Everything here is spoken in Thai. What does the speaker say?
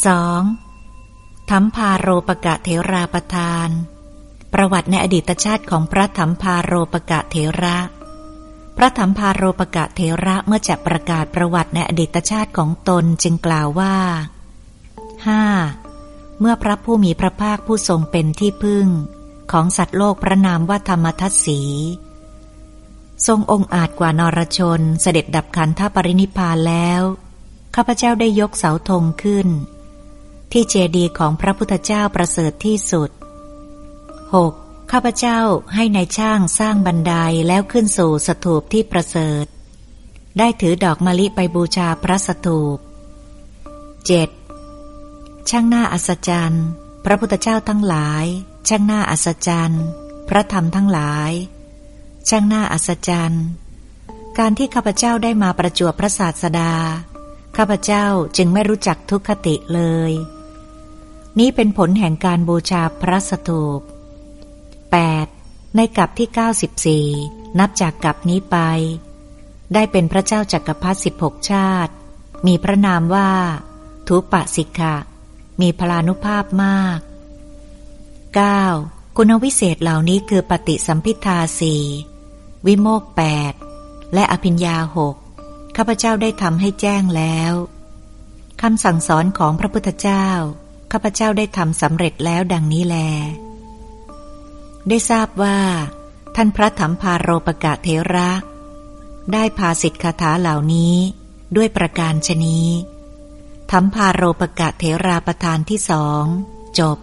2. ธรรมพาโรปกะเถราประทาน ประวัติในอดีตชาติของพระธรรมพาโรปกะเถระ พระธรรมพาโรปกะเถระเมื่อจะประกาศประวัติในอดีตชาติของตนจึงกล่าวว่า 5. เมื่อพระผู้มีพระภาคผู้ทรงเป็นที่พึ่ง ของสัตว์โลกพระนามว่าธรรมทัศสี ทรงองค์อาจกว่านรชนเสด็จดับขันธปรินิพานแล้วข้าพเจ้าได้ยกเสาธงขึ้น ที่เจดีย์ของพระพุทธเจ้าประเสริฐที่สุด 6. ข้าพเจ้าให้ในายช่างสร้างบันไดแล้วขึ้นสู่สถูปที่ประเสริฐ ได้ถือดอกมะลิไปบูชาพระสถูป 7. ช่างหน้าอัศจรรย์ พระพุทธเจ้าทั้งหลาย ช่างหน้าอัศจรรย์ พระธรรมทั้งหลาย ช่างหน่าอัศจรรย์ การที่ข้าพเจ้าได้มาประจวบพระศาสดาข้าพเจ้าจึงไม่รู้จักทุกขติเลย นี้เป็นผลแห่งการบูชาพระสถูป 8. ในกับที่ 94 นับจากกับนี้ไป ได้เป็นพระเจ้าจักรพรรดิ16 ชาติ มีพระนามว่า ทุปะสิกะ มีพลานุภาพมาก 9. คุณวิเศษเหล่านี้คือปฏิสัมพิทาสี่วิโมกแปดและอภิญญาหกข้าพเจ้าได้ทำให้แจ้งแล้วคำสั่งสอนของพระพุทธเจ้า ข้าพเจ้าได้ทำสำเร็จแล้วดังนี้แล ได้ทราบว่า ท่านพระธรรมพาโรปกะเทระ ได้พาสิทธิคาถาเหล่านี้ด้วยประการชนีธรรมพาโรปกะเทราประธานที่สอง จบ